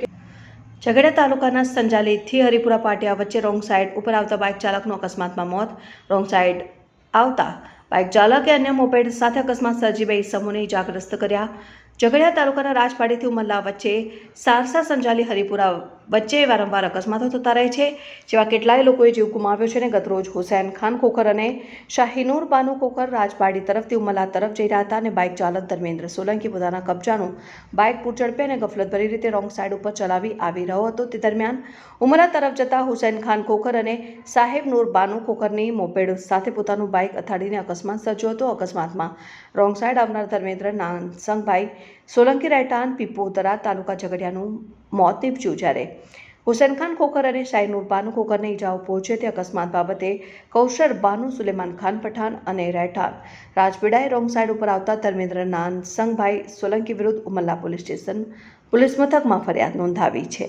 કે ઝઘડા તાલુકાના સંજાલીથી હરિપુરા પાટિયા વચ્ચે રોંગ સાઈડ ઉપર આવતા બાઇક ચાલકનું અકસ્માતમાં મોત. રોંગ સાઈડ આવતા બાઇક ચાલકે અન્ય મોપેડ સાથે અકસ્માત સર્જી બે સમૂહને ઇજાગ્રસ્ત કર્યા. ઝઘડિયા તાલુકાના રાજપાડીથી ઉમરલા વચ્ચે સારસા સંજાલી હરિપુરા વચ્ચે વારંવાર અકસ્માતો થતા રહે છે, જેવા કેટલાય લોકોએ જીવ ગુમાવ્યો છે અને ગતરોજ હુસૈન ખાન ખોખર અને શાહીનૂર બાનુ ખોખર રાજપાડી તરફથી ઉમલા તરફ જઈ રહ્યા હતા અને બાઇક ચાલક ધર્મેન્દ્ર સોલંકી પોતાના કબજાનું બાઇક પૂરઝડપે અને ગફલતભરી રીતે રોંગ સાઇડ ઉપર ચલાવી આવી રહ્યો હતો. તે દરમિયાન ઉમરા તરફ જતા હુસૈન ખાન ખોખર અને સાહેબ નૂર બાનુ ખોખરની મોપેડ સાથે પોતાનું બાઇક અથાડીને અકસ્માત સર્જ્યો હતો. અકસ્માતમાં રોંગ સાઈડ આવનાર ધર્મેન્દ્ર નાનસંગભાઈ સોલંકી રહેઠાણ પીપોદરા તાલુકા ઝઘડિયાનું મોત જુજારે હુસેન ખાન ખોખર અને શાહીનુર બાનુ ખોખરને ઇજાઓ પહોંચે તે અકસ્માત બાબતે કૌશર બાનુ, સુલેમાન ખાન પઠાણ અને રહેઠાણ રાજપીડાએ રોંગ સાઈડ ઉપર આવતા ધર્મેન્દ્ર નાનસંગભાઈ સોલંકી વિરુદ્ધ ઉમલ્લા પોલીસ સ્ટેશન પોલીસ મથકમાં ફરિયાદ નોંધાવી છે.